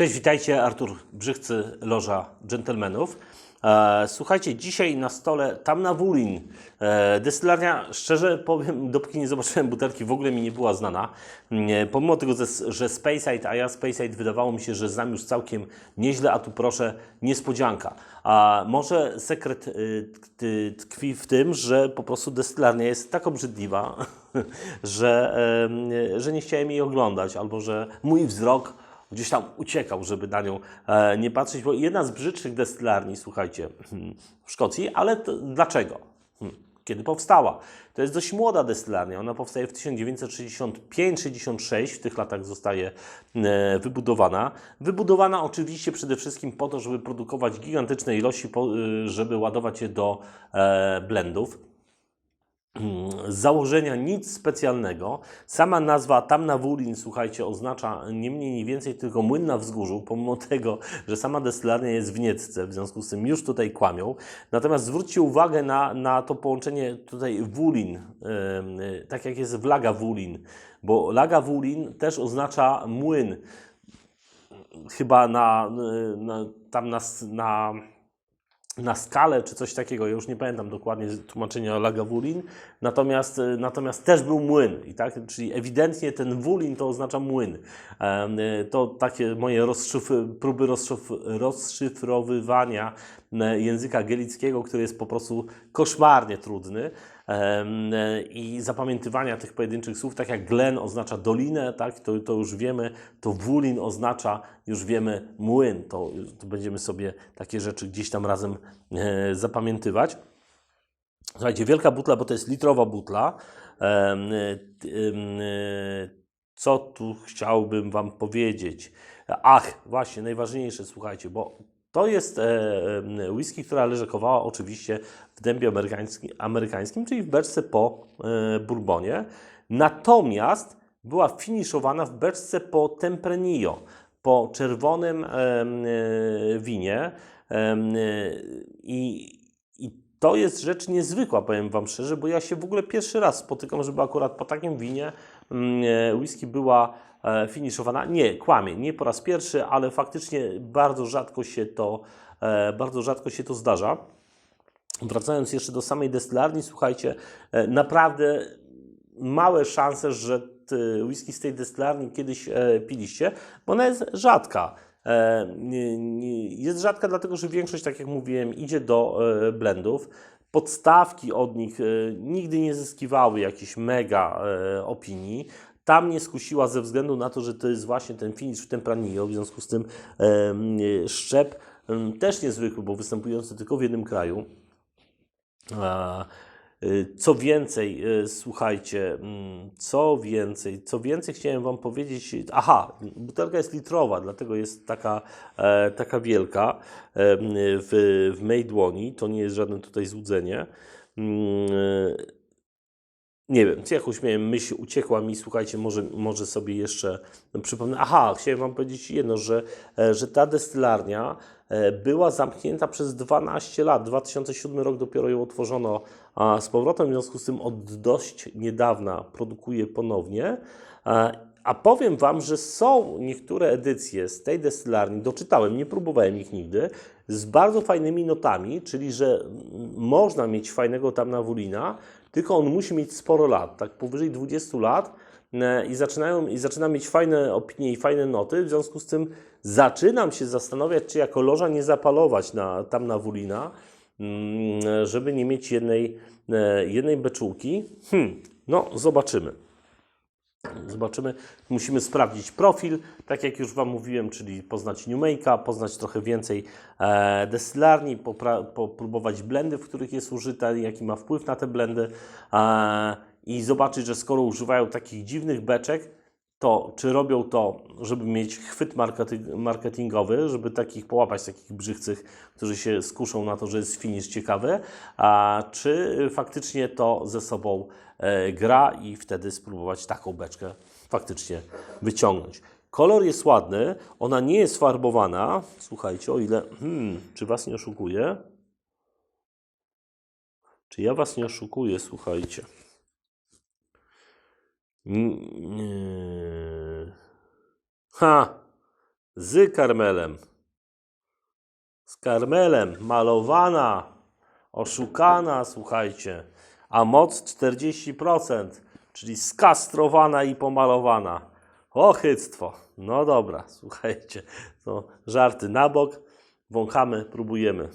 Cześć, witajcie. Artur Brzechcy, Loża Dżentelmenów. E, słuchajcie, dzisiaj na stole Tamna Wulin. E, destylarnia, szczerze powiem, dopóki nie zobaczyłem butelki, w ogóle mi nie była znana. Nie, pomimo tego, że- Speyside, a ja Speyside wydawało mi się, że znam już całkiem nieźle, a tu proszę, niespodzianka. A może sekret tkwi- w tym, że po prostu destylarnia jest tak obrzydliwa, że, że nie chciałem jej oglądać, albo że mój wzrok gdzieś tam uciekał, żeby na nią e, nie patrzeć, bo jedna z brzydszych destylarni, słuchajcie, hmm, w Szkocji, ale to, dlaczego? Hmm, Kiedy powstała? To jest dość młoda destylarnia. Ona powstaje w 1965-66, w tych latach zostaje e, wybudowana. Wybudowana oczywiście przede wszystkim po to, żeby produkować gigantyczne ilości, y, żeby ładować je do e, blendów. Z założenia nic specjalnego. Sama nazwa Tamna Wulin, słuchajcie, oznacza nie mniej, nie więcej tylko młyn na wzgórzu, pomimo tego, że sama destylarnia jest w Niecce, w związku z tym już tutaj kłamią. Natomiast zwróćcie uwagę na, na to połączenie tutaj Wulin, em, y, tak jak jest w Laga Wulin, bo Laga Wulin też oznacza młyn. Chyba na, na, tam na, na na skalę czy coś takiego, ja już nie pamiętam dokładnie tłumaczenia Lagavulin, natomiast, y, natomiast też był młyn, i tak? czyli ewidentnie ten wulin to oznacza młyn. Em, y, To takie moje rozszyf, próby rozszyf, rozszyfrowywania e, języka gelickiego, który jest po prostu koszmarnie trudny e, i zapamiętywania tych pojedynczych słów, tak jak Glen oznacza dolinę, tak? to, to już wiemy, to Wulin oznacza, już wiemy, młyn, to, to będziemy sobie takie rzeczy gdzieś tam razem e, zapamiętywać. Słuchajcie, wielka butla, bo to jest litrowa butla. Em, y, Co tu chciałbym Wam powiedzieć? Ach, właśnie, najważniejsze, słuchajcie, bo to jest e, em, whisky, która leżakowała oczywiście w dębie amerykańskim, amerykańskim czyli w beczce po e, bourbonie. Natomiast była finiszowana w beczce po Tempranillo, po czerwonym e, winie. E, I to jest rzecz niezwykła, powiem Wam szczerze, bo ja się w ogóle pierwszy raz spotykam, żeby akurat po takim winie mm, e, whisky była e, finiszowana. Nie, kłamie, nie po raz pierwszy, ale faktycznie bardzo rzadko się to, e, bardzo rzadko się to zdarza. Wracając jeszcze do samej destylarni, słuchajcie, naprawdę małe szanse, że whisky z tej destylarni kiedyś piliście, bo ona jest rzadka. E, jest rzadka dlatego, że większość, tak jak mówiłem, idzie do e, blendów. Podstawki od nich e, nigdy nie zyskiwały jakichś mega opinii. Tam nie skusiła ze względu na to, że to jest właśnie ten finish w Tempranillo, w związku z tym szczep też niezwykły, bo występujący tylko w jednym kraju. Y, Co więcej, y, słuchajcie, mm, co więcej, co więcej chciałem Wam powiedzieć. Aha, butelka jest litrowa, dlatego jest taka, e, taka wielka e, w, w mej dłoni. To nie jest żadne tutaj złudzenie. Mm, e, nie wiem, jakąś miałem myśl, uciekła mi, słuchajcie, może, może sobie jeszcze przypomnę. Aha, chciałem Wam powiedzieć jedno, że, że ta destylarnia była zamknięta przez 12 lat. 2007 rok dopiero ją otworzono z powrotem, w związku z tym od dość niedawna produkuje ponownie. E, A powiem Wam, że są niektóre edycje z tej destylarni, doczytałem, nie próbowałem ich nigdy, z bardzo fajnymi notami, czyli że można mieć fajnego tam na wulina, tylko on musi mieć sporo lat, tak powyżej 20 lat e, i, zaczynają, i zaczyna mieć fajne opinie i fajne noty, w związku z tym zaczynam się zastanawiać, czy jako loża nie zapalować na, tam na wulina, mm, żeby nie mieć jednej, e, jednej beczułki. Hmm, no, zobaczymy. Zobaczymy. Musimy sprawdzić profil, tak jak już Wam mówiłem, czyli poznać Newmake'a, poznać trochę więcej e, destylarni, popróbować blendy, w których jest użyta, jaki ma wpływ na te blendy e, i zobaczyć, że skoro używają takich dziwnych beczek, to czy robią to, żeby mieć chwyt marketingowy, żeby takich połapać takich brzydcych, którzy się skuszą na to, że jest finish ciekawy, a czy faktycznie to ze sobą e, gra i wtedy spróbować taką beczkę faktycznie wyciągnąć. Kolor jest ładny, ona nie jest farbowana. Słuchajcie, o ile. Hmm, czy Was nie oszukuję? Czy ja Was nie oszukuję? Słuchajcie. Ha! z karmelem. Z karmelem, malowana, oszukana, słuchajcie. A moc 40%, czyli skastrowana i pomalowana. Ochyctwo. No dobra, słuchajcie. To żarty na bok. Wąchamy, próbujemy.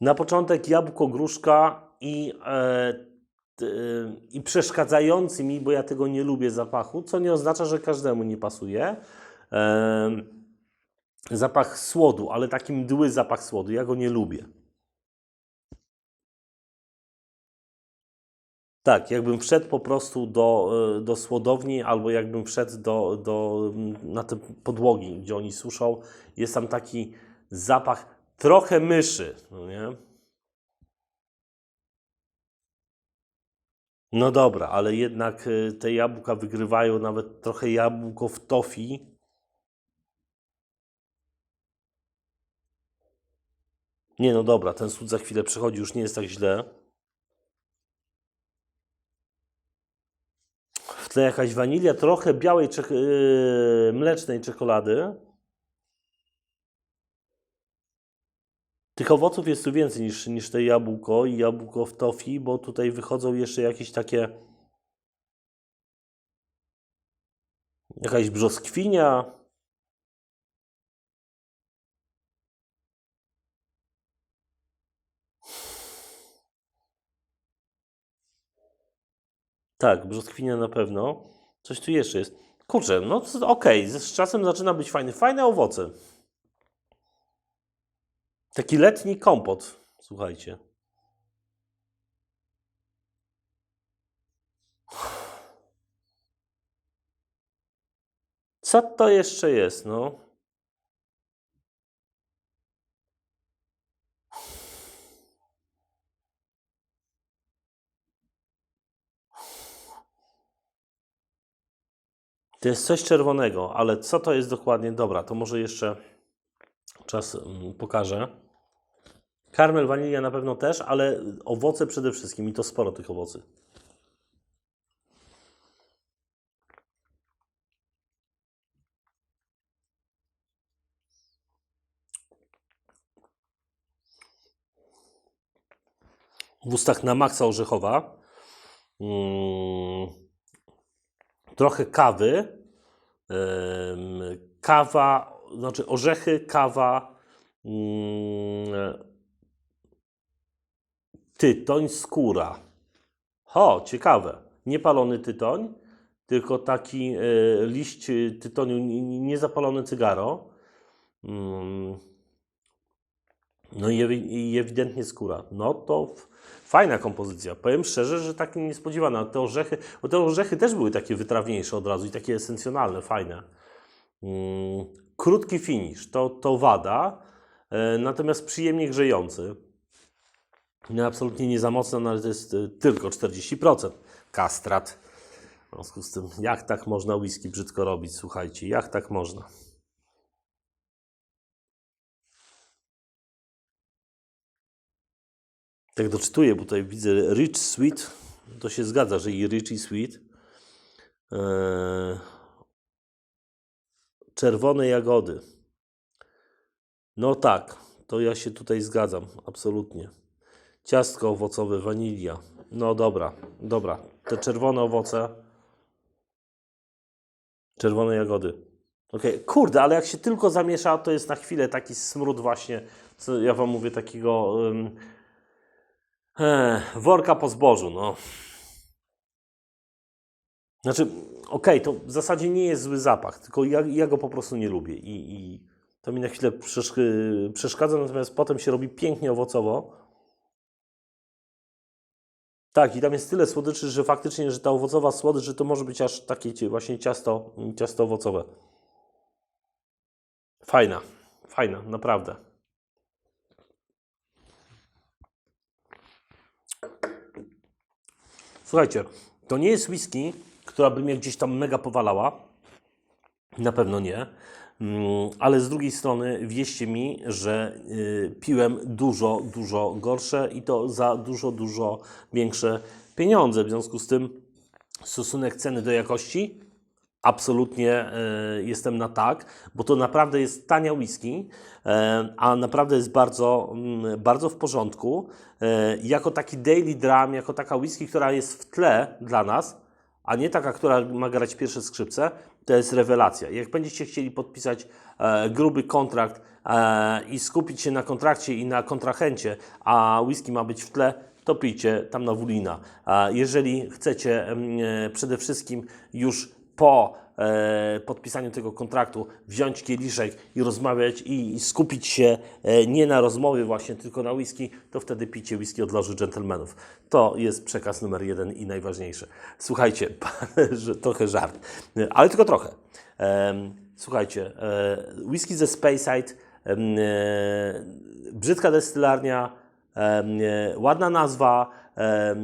Na początek jabłko, gruszka i, e, i przeszkadzający mi, bo ja tego nie lubię zapachu, co nie oznacza, że każdemu nie pasuje. E, zapach słodu, ale taki mdły zapach słodu. Ja go nie lubię. Tak, jakbym wszedł po prostu do, e, do słodowni, albo jakbym wszedł do, do, na te podłogi, gdzie oni suszą, jest tam taki zapach trochę myszy, no nie? No dobra, ale jednak e, te jabłka wygrywają nawet trochę jabłko w tofi. Nie, no dobra, ten sód za chwilę przychodzi, już nie jest tak źle. W tle jakaś wanilia, trochę białej, czek- yy, mlecznej czekolady. Tych owoców jest tu więcej niż, niż te jabłko i jabłko w tofi, bo tutaj wychodzą jeszcze jakieś takie. Jakaś brzoskwinia. Tak, brzoskwinia na pewno. Coś tu jeszcze jest. Kurczę, no okej, z z czasem zaczyna być fajny. Fajne owoce. Taki letni kompot, słuchajcie. Co to jeszcze jest, no? To jest coś czerwonego, ale co to jest dokładnie? Dobra, to może jeszcze czas mm, pokażę. Karmel, wanilia na pewno też, ale owoce przede wszystkim i to sporo tych owocy. W ustach na maksa orzechowa. Mm, trochę kawy. Kawa, znaczy orzechy, kawa, mm, tytoń, skóra. Ho, ciekawe. Nie palony tytoń, tylko taki e, liść tytoniu, niezapalone cygaro. Mm, no i, ewi- i ewidentnie skóra. No to fajna kompozycja. Powiem szczerze, że tak niespodziewana. Te orzechy, bo te orzechy też były takie wytrawniejsze od razu i takie esencjonalne, fajne. Mm, krótki finish, to, to wada, e, natomiast przyjemnie grzejący. No, absolutnie nie za mocno, no ale to jest e, tylko 40%. Kastrat. W związku z tym, jak tak można whisky brzydko robić? Słuchajcie, jak tak można? Tak doczytuję, bo tutaj widzę rich sweet. To się zgadza, że i rich i sweet. Eee, czerwone jagody. No tak, to ja się tutaj zgadzam, absolutnie. Ciastko owocowe, wanilia. No dobra, dobra. Te czerwone owoce. Czerwone jagody. Okej, kurde, ale jak się tylko zamiesza, to jest na chwilę taki smród właśnie, co ja wam mówię, takiego ym, e, worka po zbożu, no. Znaczy, okej, to w zasadzie nie jest zły zapach, tylko ja, ja go po prostu nie lubię i, i to mi na chwilę przeszk- przeszkadza, natomiast potem się robi pięknie owocowo. Tak, i tam jest tyle słodyczy, że faktycznie, że ta owocowa słodycz, że to może być aż takie właśnie ciasto, ciasto owocowe. Fajna, fajna, naprawdę. Słuchajcie, to nie jest whisky, która by mnie gdzieś tam mega powalała. Na pewno nie. Mm, Ale z drugiej strony wierzcie mi, że y, piłem dużo, dużo gorsze i to za dużo, dużo większe pieniądze. W związku z tym stosunek ceny do jakości? Absolutnie e, jestem na tak, bo to naprawdę jest tania whisky, e, a naprawdę jest bardzo, mm, bardzo w porządku. E, jako taki daily dram, jako taka whisky, która jest w tle dla nas, a nie taka, która ma grać pierwsze skrzypce, to jest rewelacja. Jak będziecie chcieli podpisać e, gruby kontrakt e, i skupić się na kontrakcie i na kontrahencie, a whisky ma być w tle, to pijcie tam na Wulina. A jeżeli chcecie e, przede wszystkim już po e, podpisaniu tego kontraktu wziąć kieliszek i rozmawiać i, skupić się e, nie na rozmowie właśnie, tylko na whisky, to wtedy picie whisky od loży dżentelmenów. To jest przekaz numer jeden i najważniejszy. Słuchajcie, trochę żart, e, ale tylko trochę. Słuchajcie, e, whisky ze Speyside, e, brzydka destylarnia, e, ładna nazwa, e,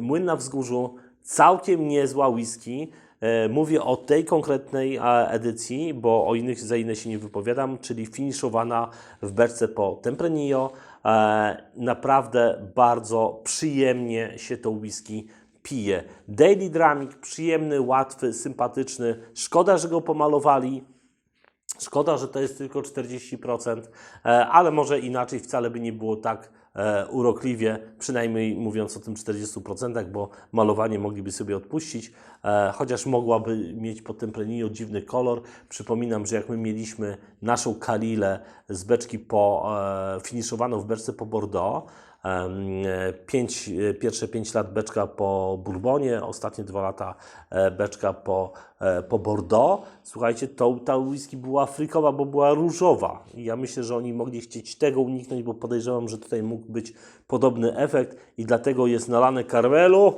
młyn na wzgórzu, całkiem niezła whisky. E, Mówię o tej konkretnej e, edycji, bo o innych za inne się nie wypowiadam, czyli finiszowana w beczce po Tempranillo. E, Naprawdę bardzo przyjemnie się to whisky pije. Daily Dramik, przyjemny, łatwy, sympatyczny. Szkoda, że go pomalowali. Szkoda, że to jest tylko 40%, e, ale może inaczej wcale by nie było tak urokliwie, przynajmniej mówiąc o tym 40%, bo malowanie mogliby sobie odpuścić, e, chociaż mogłaby mieć po Tempranillo dziwny kolor. Przypominam, że jak my mieliśmy naszą Kalilę z beczki po, e, finiszowaną w beczce po Bordeaux, e, Pięć, e, pierwsze 5 lat beczka po Bourbonie, ostatnie 2 lata e, beczka po, e, po Bordeaux. Słuchajcie, to, ta whisky była frykowa, bo była różowa. I ja myślę, że oni mogli chcieć tego uniknąć, bo podejrzewam, że tutaj mógł być podobny efekt i dlatego jest nalane karmelu.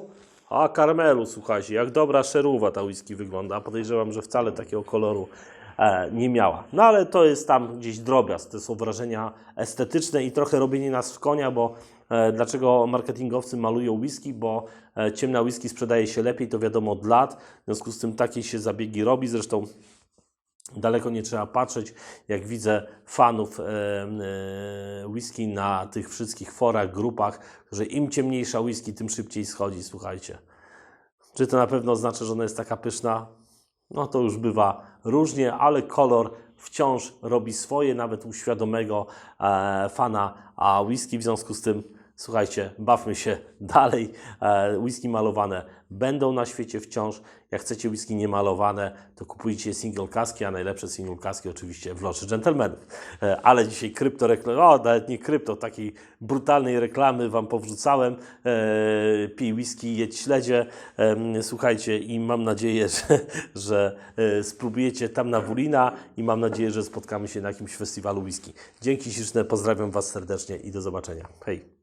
A karmelu, słuchajcie, jak dobra szeruwa ta whisky wygląda. Podejrzewam, że wcale takiego koloru e, nie miała. No ale to jest tam gdzieś drobiazg, to są wrażenia estetyczne i trochę robienie nas w konia, bo e, dlaczego marketingowcy malują whisky, bo e, ciemna whisky sprzedaje się lepiej, to wiadomo od lat, w związku z tym takie się zabiegi robi, zresztą Daleko nie trzeba patrzeć, jak widzę fanów e, e, whisky na tych wszystkich forach, grupach, że im ciemniejsza whisky, tym szybciej schodzi, słuchajcie. Czy to na pewno oznacza, że ona jest taka pyszna? No to już bywa różnie, ale kolor wciąż robi swoje, nawet u świadomego e, fana a whisky. W związku z tym, słuchajcie, bawmy się dalej. E, whisky malowane będą na świecie wciąż. Jak chcecie whisky niemalowane, to kupujcie single kaski, a najlepsze single kaski oczywiście w loży dżentelmenów. E, ale dzisiaj krypto reklamy, o nawet nie krypto, takiej brutalnej reklamy Wam powrzucałem. E, pij whisky, jedź śledzie. Słuchajcie i mam nadzieję, że, że spróbujecie tam na Wulina i mam nadzieję, że spotkamy się na jakimś festiwalu whisky. Dzięki śliczne, pozdrawiam Was serdecznie i do zobaczenia. Hej!